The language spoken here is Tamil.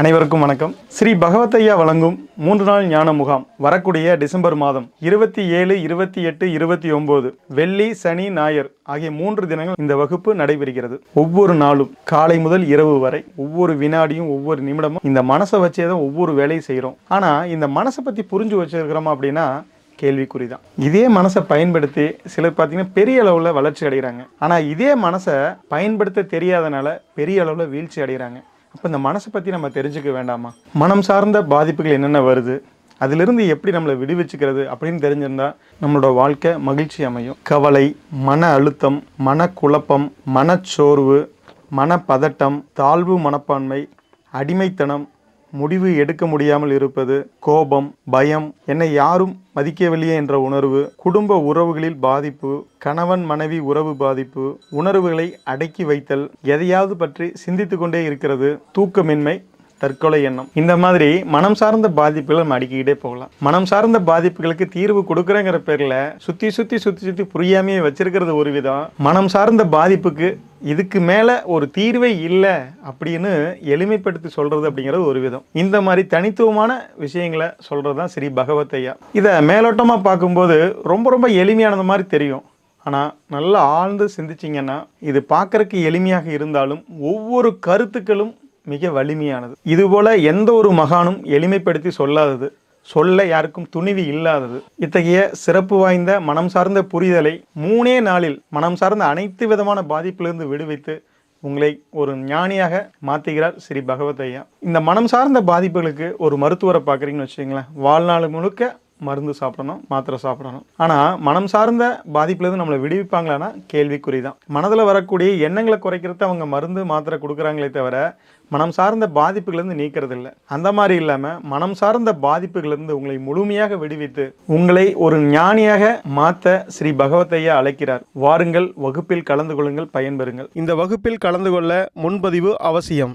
அனைவருக்கும் வணக்கம். ஸ்ரீ பகவத்தையா வழங்கும் மூன்று நாள் ஞான முகாம் வரக்கூடிய டிசம்பர் மாதம் இருபத்தி ஏழு இருபத்தி எட்டு இருபத்தி ஒன்பது வெள்ளி சனி ஞாயிறு ஆகிய மூன்று தினங்கள் இந்த வகுப்பு நடைபெறுகிறது. ஒவ்வொரு நாளும் காலை முதல் இரவு வரை ஒவ்வொரு வினாடியும் ஒவ்வொரு நிமிடமும் இந்த மனசை வச்சே தான் ஒவ்வொரு வேலையும் செய்கிறோம் ஆனால் இந்த மனசை பற்றி புரிஞ்சு வச்சிருக்கிறோமா அப்படின்னா கேள்விக்குறி தான். இதே மனசை பயன்படுத்தி சிலர் பார்த்தீங்கன்னா பெரிய அளவில் வளர்ச்சி அடைகிறாங்க ஆனால் இதே மனசை பயன்படுத்த தெரியாதனால பெரிய அளவில் வீழ்ச்சி அடைகிறாங்க அப்போ இந்த மனசை பற்றி நம்ம தெரிஞ்சுக்க வேண்டாமா? மனம் சார்ந்த பாதிப்புகள் என்னென்ன வருது? அதிலிருந்து எப்படி நம்மளை விடுவிச்சுக்கிறது அப்படின்னு தெரிஞ்சிருந்தா நம்மளோட வாழ்க்கை மகிழ்ச்சி அமையும். கவலை மன அழுத்தம் மனக்குழப்பம் மனச்சோர்வு மனப்பதட்டம் தாழ்வு மனப்பான்மை அடிமைத்தனம் முடிவு எடுக்க முடியாமல் இருப்பது கோபம் பயம் என்னை யாரும் மதிக்கவில்லையே என்ற உணர்வு குடும்ப உறவுகளில் பாதிப்பு கணவன் மனைவி உறவு பாதிப்பு உணர்வுகளை அடக்கி வைத்தல் எதையாவது பற்றி சிந்தித்து கொண்டே இருக்கிறது தூக்கமின்மை தற்கொலை எண்ணம். இந்த மாதிரி மனம் சார்ந்த பாதிப்புகளை நம்ம அடிக்கிட்டே போகலாம். மனம் சார்ந்த பாதிப்புகளுக்கு தீர்வு கொடுக்குறேங்கிற பேரில் சுற்றி சுற்றி சுற்றி சுற்றி புரியாமையே வச்சிருக்கிறது ஒரு விதம். மனம் சார்ந்த பாதிப்புக்கு இதுக்கு மேலே ஒரு தீர்வே இல்லை அப்படின்னு எளிமைப்படுத்தி சொல்கிறது அப்படிங்கிறது ஒரு விதம். இந்த மாதிரி தனித்துவமான விஷயங்களை சொல்கிறது தான் ஸ்ரீ பகவத்தையா. இதை மேலோட்டமாக பார்க்கும்போது ரொம்ப ரொம்ப எளிமையானது மாதிரி தெரியும். ஆனால் நல்லா ஆழ்ந்து சிந்திச்சிங்கன்னா இது பார்க்கறக்கு எளிமையாக இருந்தாலும் ஒவ்வொரு கருத்துக்களும் மிக வலிமையானது. இதுபோல எந்த ஒரு மகானும் எளிமைப்படுத்தி சொல்லாதது சொல்ல யாருக்கும் துணிவு இல்லாதது. இத்தகைய சிறப்பு வாய்ந்த மனம் சார்ந்த புரிதலை மூணே நாளில் மனம் சார்ந்த அனைத்து விதமான பாதிப்பிலிருந்து விடுவித்து உங்களை ஒரு ஞானியாக மாற்றுகிறார் ஸ்ரீ பகவத் ஐயா. இந்த மனம் சார்ந்த பாதிப்புகளுக்கு ஒரு மருத்துவரை பார்க்குறீங்கன்னு வச்சுக்கோங்களேன். வாழ்நாள் முழுக்க மருந்து சாப்பிடணும் மாத்திரை சாப்பிடணும். ஆனால் மனம் சார்ந்த பாதிப்புலேருந்து நம்மளை விடுவிப்பாங்களான்னா கேள்விக்குறி தான் மனதில் வரக்கூடிய எண்ணங்களை குறைக்கிறது அவங்க மருந்து மாத்திரை கொடுக்குறாங்களே தவிர மனம் சார்ந்த பாதிப்புகளிலிருந்து நீக்கிறது இல்லை அந்த மாதிரி இல்லாமல் மனம் சார்ந்த பாதிப்புகளிலிருந்து உங்களை முழுமையாக விடுவித்து உங்களை ஒரு ஞானியாக மாற்ற ஸ்ரீ பகவத்தையா அழைக்கிறார். வாருங்கள் வகுப்பில் கலந்து கொள்ளுங்கள் பயன்பெறுங்கள். இந்த வகுப்பில் கலந்து கொள்ள முன்பதிவு அவசியம்.